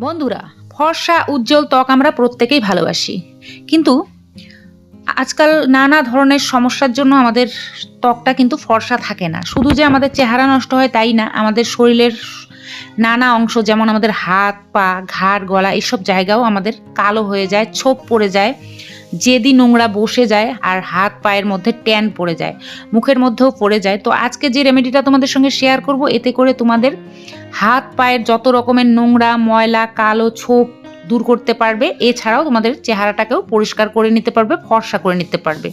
বন্ধুরা, ফর্সা, উজ্জ্বল ত্বক আমরা প্রত্যেকেই ভালোবাসি। কিন্তু আজকাল নানা ধরনের সমস্যার জন্য আমাদের ত্বকটা কিন্তু ফর্সা থাকে না। শুধু যে আমাদের চেহারা নষ্ট হয় তাই না, আমাদের শরীরের নানা অংশ যেমন আমাদের হাত, পা, ঘাড়, গলা, এইসব জায়গাও আমাদের কালো হয়ে যায়, ছোপ পড়ে যায়। যেদিন নোংরা বসে যায় আর হাত পায়ের মধ্যে ট্যান পড়ে যায়, মুখের মধ্যেও পড়ে যায়। তো আজকে যে রেমেডিটা তোমাদের সঙ্গে শেয়ার করব, এতে করে তোমাদের হাত পায়ের যত রকমের নোংরা, ময়লা, কালো ছোপ দূর করতে পারবে, এছাড়াও তোমাদের চেহারাটাকেও পরিষ্কার করে নিতে পারবে, ফর্সা করে নিতে পারবে।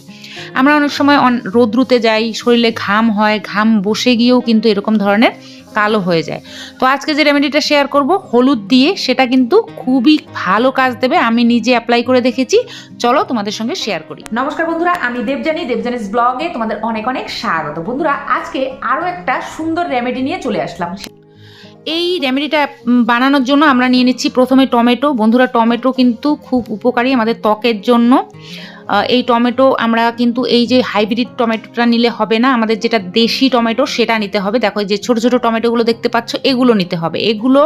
আমরা অনেক সময় রোদ্রুতে যাই, শরীরে ঘাম হয়, ঘাম বসে গিয়েও কিন্তু এরকম ধরনের কালো হয়ে যায়। তো আজকে যে রেমেডিটা শেয়ার করব, হলুদ দিয়ে সেটা কিন্তু খুবই ভালো কাজ দেবে। আমি নিজে অ্যাপ্লাই করে দেখেছি। চলো তোমাদের সঙ্গে শেয়ার করি। নমস্কার বন্ধুরা, আমি দেবজানি দেবজানিস ব্লগে তোমাদের অনেক অনেক স্বাগত। বন্ধুরা, আজকে আরও একটা সুন্দর রেমেডি নিয়ে চলে আসলাম। এই রেমেডিটা বানানোর জন্য আমরা নিয়ে নিচ্ছি প্রথমে টমেটো। বন্ধুরা, টমেটো কিন্তু খুব উপকারী আমাদের ত্বকের জন্য। এই টমেটো আমরা কিন্তু এই যে হাইব্রিড টমেটোটা নিলে হবে না, আমাদের যেটা দেশি টমেটো সেটা নিতে হবে। দেখো যে ছোট ছোট টমেটোগুলো দেখতে পাচ্ছ, এগুলো নিতে হবে। এগুলো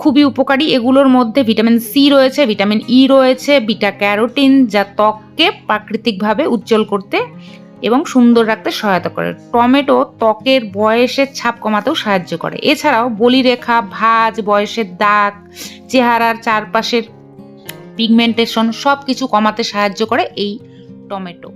খুবই উপকারী। এগুলোর মধ্যে ভিটামিন সি রয়েছে ভিটামিন ই রয়েছে বিটা ক্যারোটিন যা ত্বককে প্রাকৃতিকভাবে উজ্জ্বল করতে এবং সুন্দর রাখতে সহায়তা করে। টমেটো ত্বকের বয়সের ছাপ কমাতেও সাহায্য করে। এছাড়াও বলিরেখা, ভাজ, বয়সের দাগ, চেহারার চারপাশের পিগমেন্টেশন সব কিছু কমাতে সাহায্য করে এই টমেটো।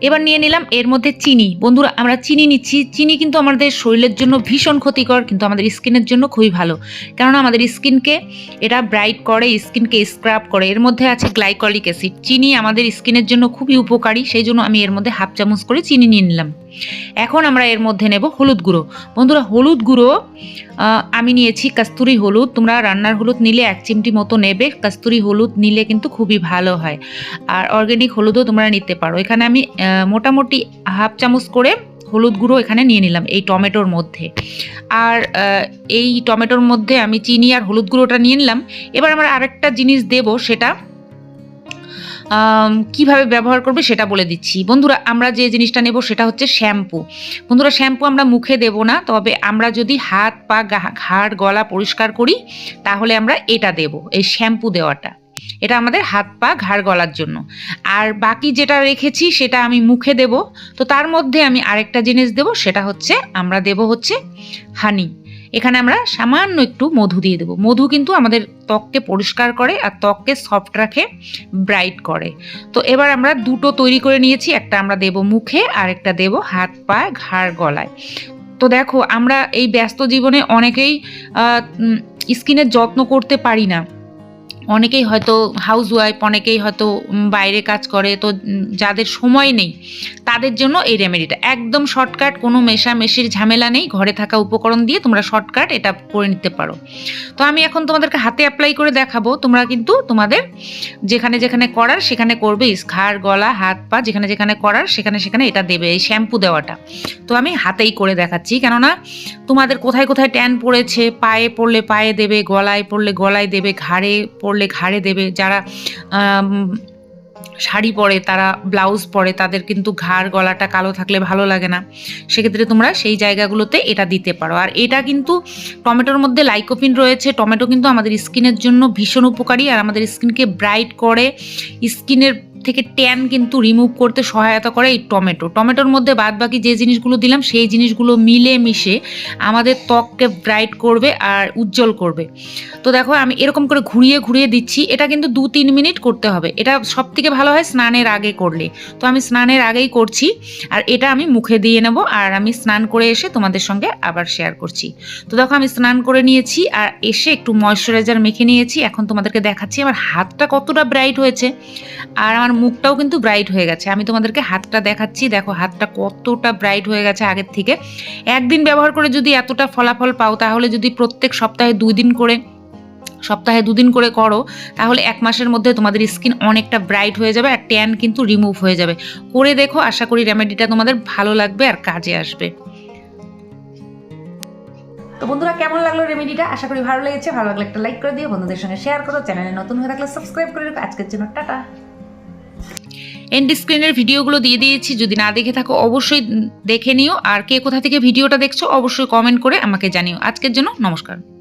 এবার নিয়ে নিলাম এর মধ্যে চিনি। বন্ধুরা, আমরা চিনি নিচ্ছি। চিনি কিন্তু আমাদের শরীরের জন্য ভীষণ ক্ষতিকর, কিন্তু আমাদের স্কিনের জন্য খুবই ভালো। কেননা আমাদের স্কিনকে, এটা ব্রাইট করে, স্কিনকে স্ক্রাব করে। এর মধ্যে আছে গ্লাইকলিক অ্যাসিড। চিনি আমাদের স্কিনের জন্য খুবই উপকারী, সেই জন্য আমি এর মধ্যে হাফ চামচ করে চিনি নিয়ে নিলাম। এখন আমরা এর মধ্যে নেব হলুদ গুঁড়ো। বন্ধুরা, হলুদ গুঁড়ো আমি নিয়েছি কাস্তুরি হলুদ। তোমরা রান্নার হলুদ নিলে এক চিমটি মতো নেবে। কাস্তুরি হলুদ নিলে কিন্তু খুবই ভালো হয়। আর অর্গ্যানিক হলুদও তোমরা নিতে পারো। এখানে আমি মোটামুটি হাফ চামচ করে হলুদ গুঁড়ো এখানে নিয়ে নিলাম এই টমেটোর মধ্যে। আর এই টমেটোর মধ্যে আমি চিনি আর হলুদ গুঁড়োটা নিয়ে নিলাম। এবার আমরা আরেকটা জিনিস দেব, সেটা কীভাবে ব্যবহার করবে সেটা বলে দিচ্ছি। বন্ধুরা, আমরা যে জিনিসটা নেব সেটা হচ্ছে শ্যাম্পু। বন্ধুরা, শ্যাম্পু আমরা মুখে দেব না, তবে আমরা যদি হাত, পা ঘাড়, গলা পরিষ্কার করি, তাহলে আমরা এটা দেব, এই শ্যাম্পু দেওয়াটা। এটা আমাদের হাত, পা, ঘাড়, গলার জন্য। আর বাকি যেটা রেখেছি সেটা আমি মুখে দেব। তো তার মধ্যে আমি আরেকটা জিনিস দেব, সেটা হচ্ছে, আমরা দেব হচ্ছে হানি। এখানে আমরা সামান্য একটু মধু দিয়ে দেবো। মধু কিন্তু আমাদের ত্বককে পরিষ্কার করে আর ত্বককে সফট রাখে ব্রাইট করে। তো এবার আমরা দুটো তৈরি করে নিয়েছি, একটা আমরা দেব মুখে আর একটা দেব হাত পা ঘাড়, গলায়। তো দেখো, আমরা এই ব্যস্ত জীবনে অনেকেই স্কিনের যত্ন করতে পারি না। অনেকেই হয়তো হাউস ওয়াইফ অনেকেই হয়তো বাইরে কাজ করে, তো যাদের সময় নেই, তাদের জন্য এই রেমেডিটা একদম শর্টকাট কোনো মেশামেশির ঝামেলা নেই, ঘরে থাকা উপকরণ দিয়ে তোমরা শর্টকাট এটা করে নিতে পারো। তো আমি এখন তোমাদেরকে হাতে অ্যাপ্লাই করে দেখাবো, তোমরা কিন্তু তোমাদের যেখানে যেখানে করার, সেখানে করবে। ঘাড়, গলা, হাত, পা, যেখানে যেখানে করার, সেখানে সেখানে এটা দেবে, এই শ্যাম্পু দেওয়াটা। তো আমি হাতেই করে দেখাচ্ছি, কেননা তোমাদের কোথায় কোথায় ট্যান পড়েছে, পায়ে পড়লে পায়ে দেবে, গলায় পড়লে গলায় দেবে, ঘাড়ে ঘাড়ে দেবে, যারা শাড়ি পরে, তারা ব্লাউজ পরে, তাদের কিন্তু ঘাড় গলাটা কালো থাকলে ভালো লাগে না। সেক্ষেত্রে তোমরা সেই জায়গাগুলোতে এটা দিতে পারো। আর এটা কিন্তু টমেটোর মধ্যে লাইকোপিন রয়েছে। টমেটো কিন্তু আমাদের স্কিনের জন্য ভীষণ উপকারী। আর আমাদের স্কিনকে ব্রাইট করে, স্কিনের থেকে ট্যান কিন্তু রিমুভ করতে সহায়তা করে এই টমেটো। টমেটোর মধ্যে বাদ বাকি যে জিনিসগুলো দিলাম, সেই জিনিসগুলো মিলে মিশে আমাদের ত্বককে ব্রাইট করবে আর উজ্জ্বল করবে। তো দেখো, আমি এরকম করে ঘুরিয়ে ঘুরিয়ে দিচ্ছি। এটা কিন্তু দু তিন মিনিট করতে হবে। এটা সব থেকে ভালো হয় স্নানের আগে করলে। তো আমি স্নানের আগেই করছি আর এটা আমি মুখে দিয়ে নেব আর আমি স্নান করে এসে তোমাদের সঙ্গে আবার শেয়ার করছি। তো দেখো, আমি স্নান করে নিয়েছি আর এসে একটু ময়শ্চারাইজার মেখে নিয়েছি। এখন তোমাদেরকে দেখাচ্ছি আমার হাতটা কতটা ব্রাইট হয়েছে। আর আমার মুখটাও কিন্তু ব্রাইট হয়ে গেছে। আমি তোমাদেরকে হাতটা দেখাচ্ছি। দেখো, হাতটা কতটা ব্রাইট হয়ে গেছে আগের থেকে। একদিন ব্যবহার করে যদি এতটা ফলাফল পাও, তাহলে যদি প্রত্যেক সপ্তাহে দুই দিন করে, সপ্তাহে দুদিন করে করো, তাহলে এক মাসের মধ্যে তোমাদের স্কিন অনেকটা ব্রাইট হয়ে যাবে আর ট্যান কিন্তু রিমুভ হয়ে যাবে। করে দেখো, আশা করি রেমেডিটা তোমাদের ভালো লাগবে আর কাজে আসবে। তো বন্ধুরা, কেমন লাগল রেমেডিটা আশা করি ভালো লেগেছে। ভালো লাগলে একটা লাইক করে দিও, বন্ধুদের সঙ্গে শেয়ার করো, চ্যানেলে নতুন হয়ে থাকলে সাবস্ক্রাইব করে রেখো। আজকের জন্য টাটা। এন্ড স্ক্রিনের ভিডিওগুলো দিয়ে দিয়েছি। যদি না দেখে থাকো, অবশ্যই দেখে নিও। আর কে কোথা থেকে ভিডিওটা দেখছ, অবশ্যই কমেন্ট করে আমাকে জানিও। আজকের জন্য নমস্কার।